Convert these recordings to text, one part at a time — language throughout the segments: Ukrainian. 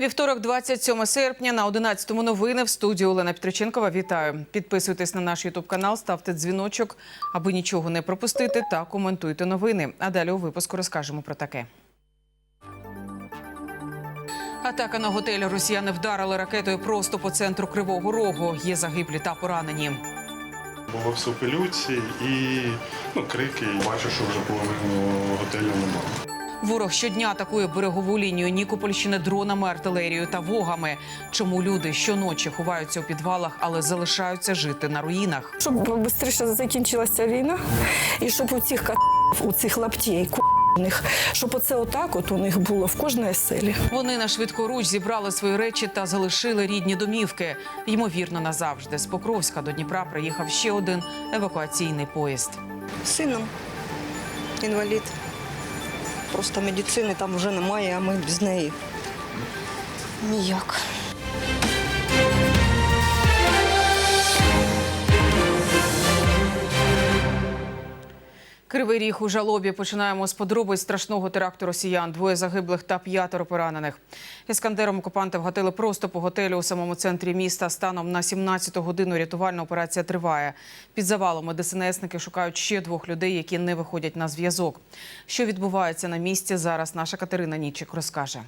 Вівторок, 27 серпня, на 11-му новини в студії Олена Петриченкова. Вітаю. Підписуйтесь на наш ютуб канал, ставте дзвіночок, аби нічого не пропустити, та коментуйте новини. А далі у випуску розкажемо про таке. Атака на готель росіяни вдарили ракетою просто по центру Кривого Рогу. Є загиблі та поранені. Було все пилюці і ну, крики. Бачу, що вже половину готелю немає. Ворог щодня атакує берегову лінію Нікопольщини дронами, артилерією та вогами. Чому люди щоночі ховаються у підвалах, але залишаються жити на руїнах? щоб швидше закінчилася війна, і щоб у цих у цих лаптей, ку**них, щоб оце отак от у них було в кожній селі. Вони на швидкоруч зібрали свої речі та залишили рідні домівки. Ймовірно, назавжди з Покровська до Дніпра приїхав ще один евакуаційний поїзд. Сином, інвалід. Просто медицини там вже немає, а ми без неї. Ніяк. Кривий ріг у жалобі. Починаємо з подробиць страшного теракту росіян. Двоє загиблих та п'ятеро поранених. Іскандером окупанти вгатили просто по готелю у самому центрі міста. Станом на 17-ту годину рятувальна операція триває. Під завалами ДСНСники шукають ще двох людей, які не виходять на зв'язок. Що відбувається на місці зараз? Наша Катерина Нічик розкаже.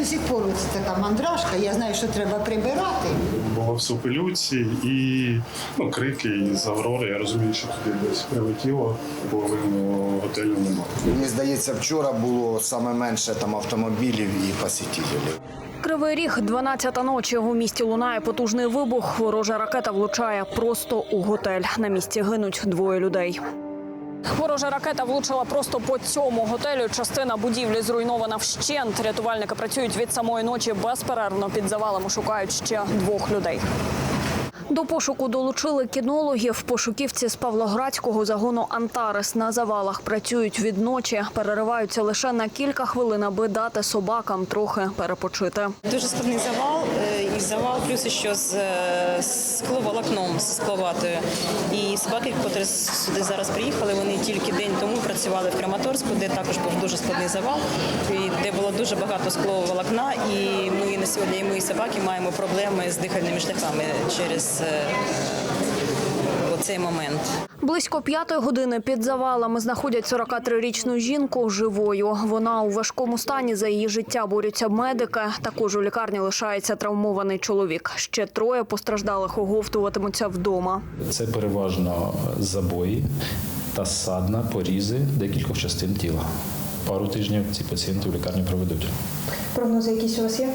До сих пор ось така мандражка, я знаю, що треба прибирати. Було все пилюці і ну, крики із Аврори. Я розумію, що туди десь прилетіло, половину готелю немає. Мені здається, вчора було саме менше там автомобілів і посетителів. Кривий ріг, 12 ночі. У місті лунає потужний вибух. Ворожа ракета влучає просто у готель. На місці гинуть двоє людей. Ворожа ракета влучила просто по цьому готелю. Частина будівлі зруйнована вщент. Рятувальники працюють від самої ночі безперервно. Під завалами шукають ще двох людей. До пошуку долучили кінологів. Пошуківці з Павлоградського загону Антарес на завалах працюють від ночі, перериваються лише на кілька хвилин, аби дати собакам трохи перепочити. Дуже складний завал, е, завал плюс ще з е, скловолокном, з скловатою. І собаки, які сюди зараз приїхали, вони тільки день тому працювали в Краматорську, де також був дуже складний завал, і де було дуже багато скловолокна. І ми на сьогодні, і ми собаки маємо проблеми з дихальними шляхами через оцей момент. Близько п'ятої години під завалами знаходять 43-річну жінку живою. Вона у важкому стані. За її життя борються медики. Також у лікарні лишається травмований чоловік. Ще троє постраждалих оговтуватимуться вдома. Це переважно забої та ссадна, порізи декількох частин тіла. Пару тижнів ці пацієнти в лікарні проведуть. Прогнози якісь у вас є?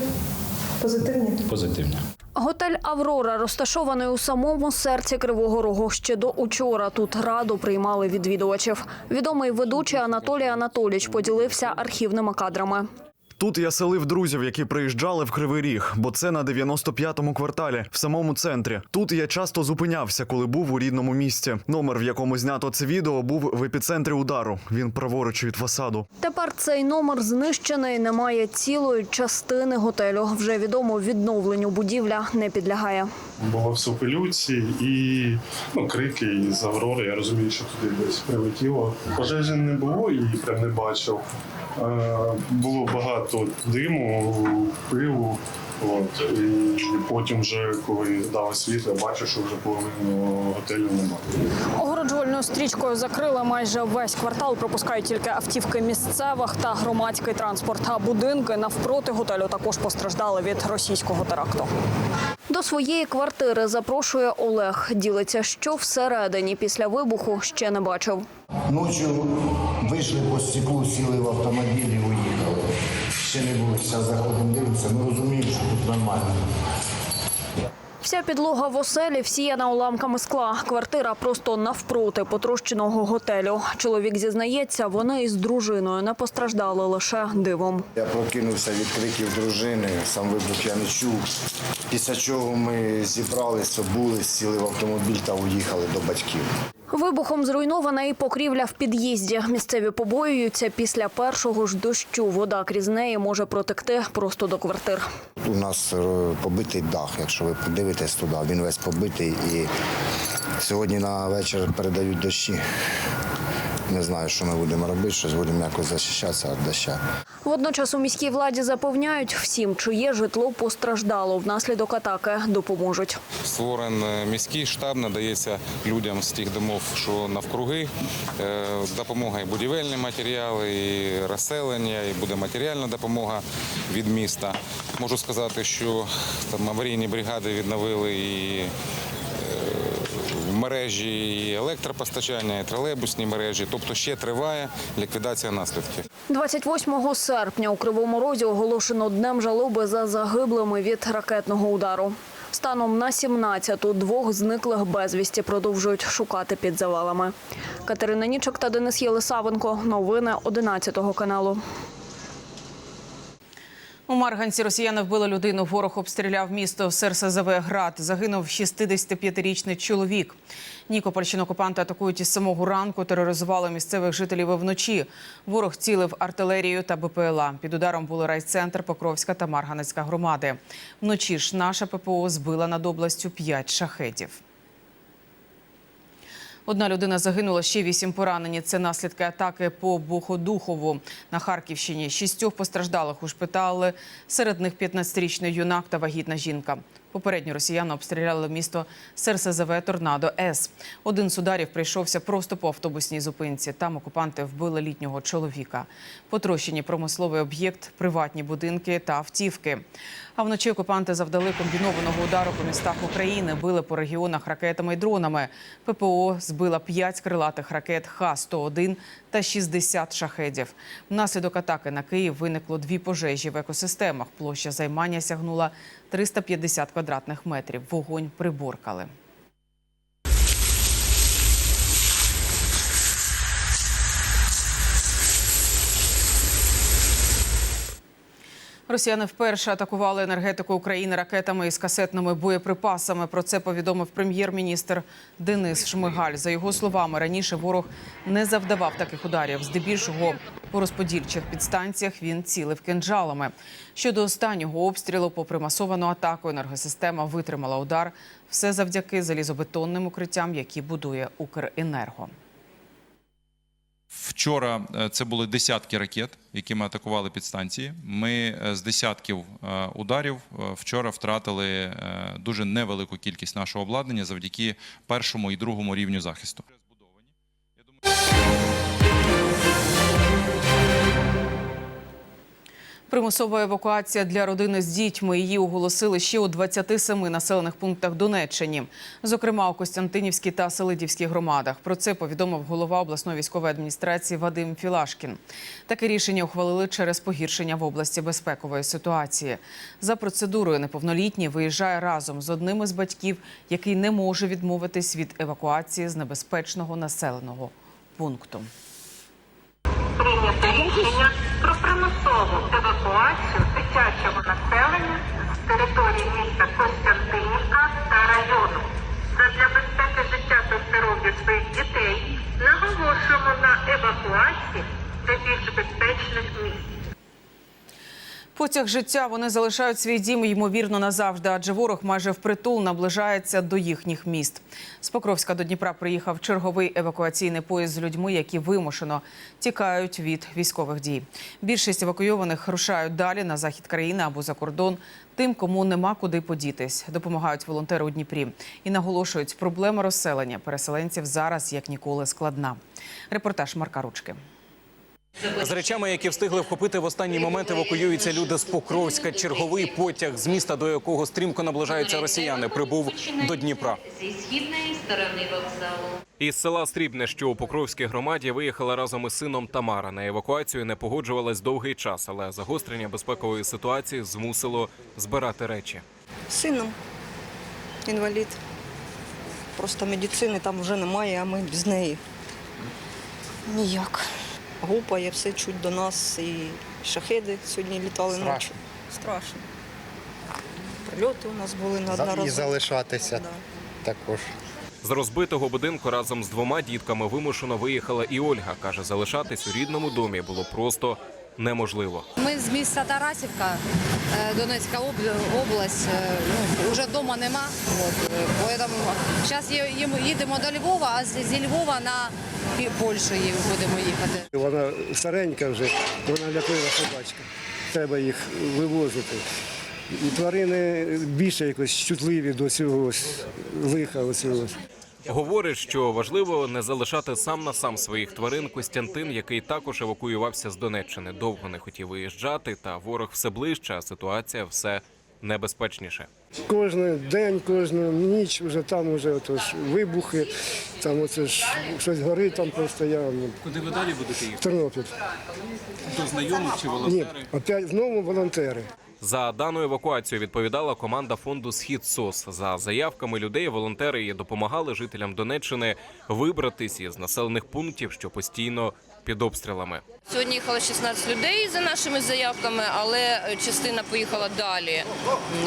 Позитивні? Позитивні. Готель Аврора розташований у самому серці Кривого Рогу. Ще до учора тут раду приймали відвідувачів. Відомий ведучий Анатолій Анатолійович поділився архівними кадрами. Тут я селив друзів, які приїжджали в Кривий Ріг, бо це на 95-му кварталі, в самому центрі. Тут я часто зупинявся, коли був у рідному місті. Номер, в якому знято це відео, був в епіцентрі удару. Він праворуч від фасаду. Тепер цей номер знищений. Немає цілої частини готелю. Вже відомо відновленню будівля не підлягає. Було все пилюці і ну, крики із Аврори. Я розумію, що туди десь прилетіло. Пожежі не було і прям не бачив. Е, було багато диму, пилу. От. І потім, вже коли дали світло, я бачу, що вже половину готелю немає. Огороджувальною стрічкою закрили майже весь квартал. Пропускають тільки автівки місцевих та громадський транспорт. А будинки навпроти готелю також постраждали від російського теракту. До своєї квартири запрошує Олег. Ділиться, що всередині після вибуху ще не бачив. Ночі вийшли по стеклу, сіли в автомобіль і уїхали. Ще не було. Зараз заходимо, дивимося, ми розуміємо, що тут нормально. Вся підлога в оселі всіяна уламками скла. Квартира просто навпроти потрощеного готелю. Чоловік зізнається, вони із дружиною не постраждали лише дивом. Я прокинувся від криків дружини, сам вибух я не чув. Після чого ми зібралися, обули, сіли в автомобіль та уїхали до батьків. Вибухом зруйнована і покрівля в під'їзді. Місцеві побоюються після першого ж дощу. Вода крізь неї може протекти просто до квартир. У нас е, побитий дах, якщо ви подивитесь туди, він весь побитий і сьогодні на вечір передають дощі. Не знаю, що ми будемо робити, щось будемо якось захищатися від дощу. Водночас у міській владі запевняють, всім, чиє житло постраждало внаслідок атаки, допоможуть. Створений міський штаб надається людям з тих домов, що навкруги. Е, Допомога і будівельні матеріали, і розселення, і буде матеріальна допомога від міста. Можу сказати, що там аварійні бригади відновили і мережі і електропостачання, і тролейбусні мережі. Тобто ще триває ліквідація наслідків. 28 серпня у Кривому Розі оголошено днем жалоби за загиблими від ракетного удару. Станом на 17-ту двох зниклих безвісті продовжують шукати під завалами. Катерина Нічок та Денис Єлисавенко. Новини 11 каналу. У Марганці росіяни вбили людину. Ворог обстріляв місто СРСЗВ Град. Загинув 65-річний чоловік. Нікопольщину окупанти атакують із самого ранку. Тероризували місцевих жителів і вночі. Ворог цілив артилерію та БПЛА. Під ударом були райцентр, Покровська та Марганецька громади. Вночі ж наша ППО збила над областю 5 шахетів. Одна людина загинула, ще вісім поранені. Це наслідки атаки по Боходухову на Харківщині. Шістьох постраждалих у шпитали. Серед них 15-річний юнак та вагітна жінка. Попередньо росіяни обстріляли місто СРСЗВ Торнадо С. Один з ударів прийшовся просто по автобусній зупинці. Там окупанти вбили літнього чоловіка. Потрощені промисловий об'єкт, приватні будинки та автівки. А вночі окупанти завдали комбінованого удару по містах України, били по регіонах ракетами і дронами. ППО збила 5 крилатих ракет Х-101 та 60 шахедів. Внаслідок атаки на Київ виникло дві пожежі в екосистемах. Площа займання сягнула 350 квадратних метрів. Вогонь приборкали. Росіяни вперше атакували енергетику України ракетами із касетними боєприпасами. Про це повідомив прем'єр-міністр Денис Шмигаль. За його словами, раніше ворог не завдавав таких ударів. Здебільшого по розподільчих підстанціях він цілив кинджалами. Щодо останнього обстрілу, попри масовану атаку, енергосистема витримала удар. Все завдяки залізобетонним укриттям, які будує Укренерго. Вчора е, це були десятки ракет, якими атакували підстанції. Ми е, з десятків е, ударів вчора втратили дуже невелику кількість нашого обладнання завдяки першому і другому рівню захисту. Примусова евакуація для родини з дітьми. Її оголосили ще у 27 населених пунктах Донеччині, зокрема у Костянтинівській та Селидівській громадах. Про це повідомив голова обласної військової адміністрації Вадим Філашкін. Таке рішення ухвалили через погіршення в області безпекової ситуації. За процедурою неповнолітній виїжджає разом з одним із батьків, який не може відмовитись від евакуації з небезпечного населеного пункту. прийняти рішення про примусову евакуацію дитячого населення з території міста Костянтинівка та району. Задля безпеки життя та здоров'я своїх дітей наголошуємо на евакуації до більш безпечних місць. Потяг життя вони залишають свій дім ймовірно назавжди, адже ворог майже впритул наближається до їхніх міст. З Покровська до Дніпра приїхав черговий евакуаційний поїзд з людьми, які вимушено тікають від військових дій. Більшість евакуйованих рушають далі на захід країни або за кордон. Тим, кому нема куди подітись, допомагають волонтери у Дніпрі і наголошують, проблема розселення переселенців зараз як ніколи складна. Репортаж Марка Ручки. З речами, які встигли вхопити в останній момент, евакуюються люди з Покровська. Черговий потяг, з міста до якого стрімко наближаються росіяни, прибув до Дніпра. зі східної сторони вокзалу. Із села Стрібне, що у Покровській громаді, виїхала разом із сином Тамара. На евакуацію не погоджувалась довгий час, але загострення безпекової ситуації змусило збирати речі. Сином інвалід. Просто медицини там вже немає, а ми без неї. Ніяк. Гупає, все чуть до нас. І шахеди сьогодні літали ночі. Страшно. Прильоти у нас були неодноразово. І залишатися Да. також. З розбитого будинку разом з двома дітками вимушено виїхала і Ольга. Каже, залишатись у рідному домі було просто неможливо. Ми з міста Тарасівка, е, Донецька об- область. е, Ну, вже вдома нема. От, е, поэтому зараз їдемо до Львова, а з- зі Львова на Польщею будемо їхати. Вона старенька вже, вона ляпила собачка. Треба їх вивозити. І тварини більше якось чутливі до цього лиха. Оцього. Говорить, що важливо не залишати сам на сам своїх тварин Костянтин, який також евакуювався з Донеччини. Довго не хотів виїжджати, та ворог все ближче, а ситуація все небезпечніше. Кожен день, кожну ніч вже там вже отож вибухи, там оце ж щось горить там постійно. Куди ви далі будете В їхати? Тернопіль. До знайомих чи Ні, опять знову волонтери. За дану евакуацію відповідала команда фонду Схід СОС. За заявками людей волонтери і допомагали жителям Донеччини вибратись із населених пунктів, що постійно під обстрілами. Сьогодні їхало 16 людей за нашими заявками, але частина поїхала далі.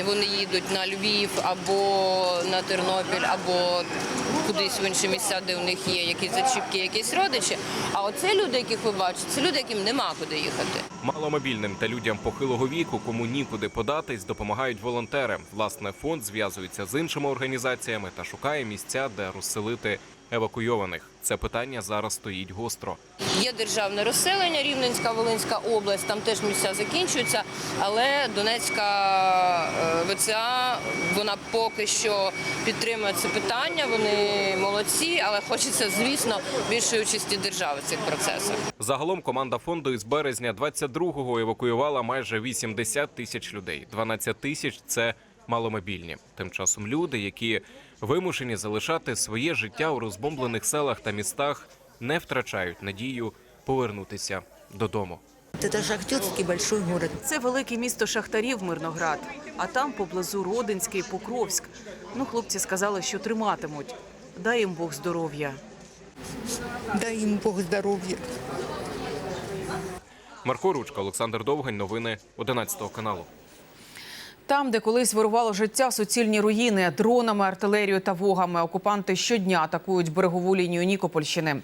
Вони їдуть на Львів або на Тернопіль, або кудись в інші місця, де у них є якісь зачіпки, якісь родичі. А оце люди, яких ви бачите, це люди, яким нема куди їхати. Маломобільним та людям похилого віку, кому нікуди податись, допомагають волонтери. Власне, фонд зв'язується з іншими організаціями та шукає місця, де розселити евакуйованих. Це питання зараз стоїть гостро. Є державне розселення, Рівненська, Волинська область, там теж місця закінчуються, але Донецька е, ВЦА вона поки що підтримує це питання. Вони молодці, але хочеться, звісно, більшої участі держави в цих процесах. Загалом команда фонду із березня 22-го евакуювала майже 80 тисяч людей. 12 тисяч це маломобільні. Тим часом люди, які вимушені залишати своє життя у розбомблених селах та містах, не втрачають надію повернутися додому. Это шахтерский большой город. Це велике місто шахтарів Мирноград, а там поблизу Родинський, Покровськ. Ну, хлопці сказали, що триматимуть. Дай їм Бог здоров'я. Дай їм Бог здоров'я. Марко Ручка, Олександр Довгань. Новини 11 каналу. Там, де колись вирувало життя, суцільні руїни дронами, артилерією та вогами. Окупанти щодня атакують берегову лінію Нікопольщини.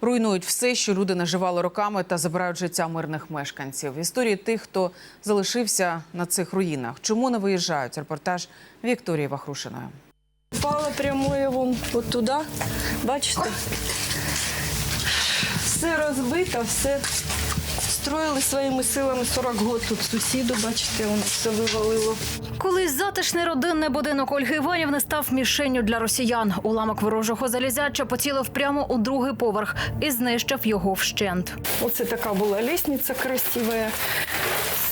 Руйнують все, що люди наживали роками, та забирають життя мирних мешканців. Історії тих, хто залишився на цих руїнах. Чому не виїжджають? Репортаж Вікторії Вахрушиної. Впала прямое вон от туди. Бачите? Все розбито, все строїли своїми силами 40 років. Тут сусіду, бачите, воно все вивалило. Колись затишний родинний будинок Ольги Іванівни став мішенню для росіян. Уламок ворожого залізяча поцілив прямо у другий поверх і знищив його вщент. Оце така була лісниця красива.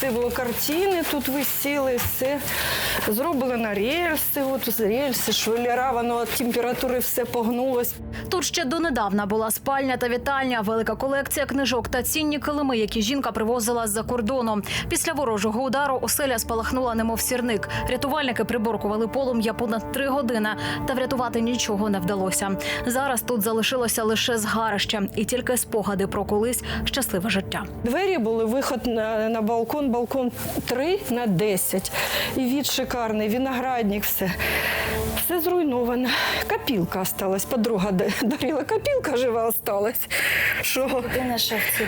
Це було картини, тут висіли, все зробили на рельси, от з рельси, швеллера, воно від температури все погнулось. Тут ще донедавна була спальня та вітальня, велика колекція книжок та цінні килими, які жінка привозила з-за кордону. Після ворожого удару оселя спалахнула, немов сірник. Рятувальники приборкували полум'я понад три години, та врятувати нічого не вдалося. Зараз тут залишилося лише згарище і тільки спогади про колись щасливе життя. Двері були, виход на, на балкон, балкон 3 на 10. І від шикарний, виноградник, все. Все зруйновано. Копілка осталась. Подруга да- дарила копілка жива осталась. Що,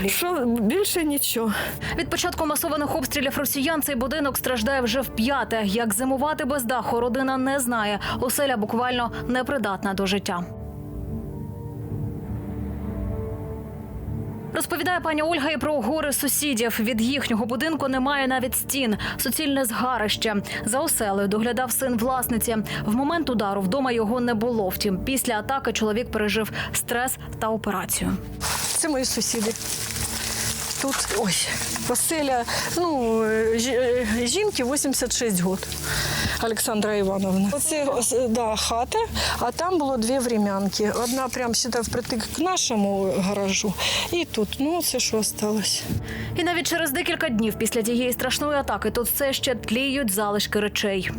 що більше нічого. Від початку масованих обстрілів росіян цей будинок страждає вже вп'яте. Як зимувати без даху, родина не знає. Оселя буквально непридатна до життя. Розповідає пані Ольга і про гори сусідів. Від їхнього будинку немає навіть стін. Суцільне згарище. За оселею доглядав син власниці. В момент удару вдома його не було. Втім, після атаки чоловік пережив стрес та операцію. Це мої сусіди. Тут ой, поселя, ну, жі- жінки 86 років. Олександра Івановна. Оце да, хата, а там було дві врем'янки. Одна прям сюди впритик к нашому гаражу, і тут. Ну, це що осталось. І навіть через декілька днів після тієї страшної атаки тут все ще тліють залишки речей.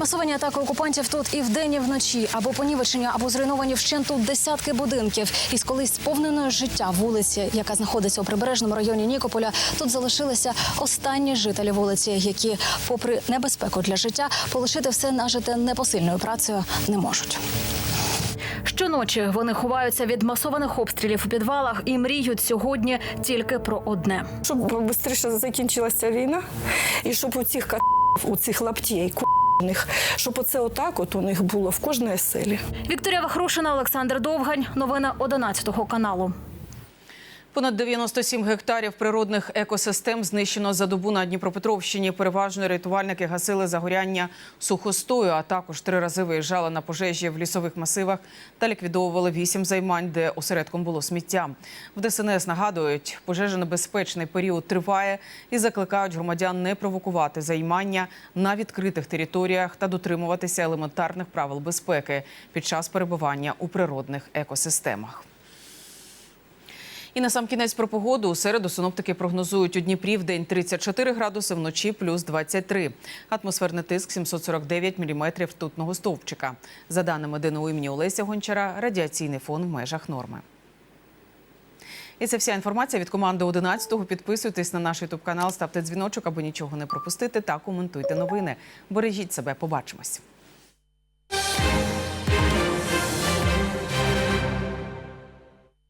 Масовані атаки окупантів тут і вдень, і вночі, або понівечення, або зруйновані вщенту десятки будинків. Із колись сповненої життя вулиці, яка знаходиться у прибережному районі Нікополя, тут залишилися останні жителі вулиці, які, попри небезпеку для життя, полишити все нажите непосильною працею не можуть. Щоночі вони ховаються від масованих обстрілів у підвалах і мріють сьогодні тільки про одне. Щоб швидше закінчилася війна, і щоб у цих ка- у цих лаптєй них, щоб оце отак от у них було в кожній селі. Вікторія Вахрушина, Олександр Довгань. Новини 11 каналу. Понад 97 гектарів природних екосистем знищено за добу на Дніпропетровщині. Переважно рятувальники гасили загоряння сухостою, а також три рази виїжджали на пожежі в лісових масивах та ліквідовували вісім займань, де осередком було сміття. В ДСНС нагадують, пожежонебезпечний період триває і закликають громадян не провокувати займання на відкритих територіях та дотримуватися елементарних правил безпеки під час перебування у природних екосистемах. І на сам кінець про погоду. У середу синоптики прогнозують у Дніпрі в день 34 градуси, вночі плюс 23. Атмосферний тиск 749 міліметрів ртутного стовпчика. За даними ДНУ імені Олеся Гончара, радіаційний фон в межах норми. І це вся інформація від команди 11-го. Підписуйтесь на наш ютуб канал, ставте дзвіночок, аби нічого не пропустити та коментуйте новини. Бережіть себе, побачимось.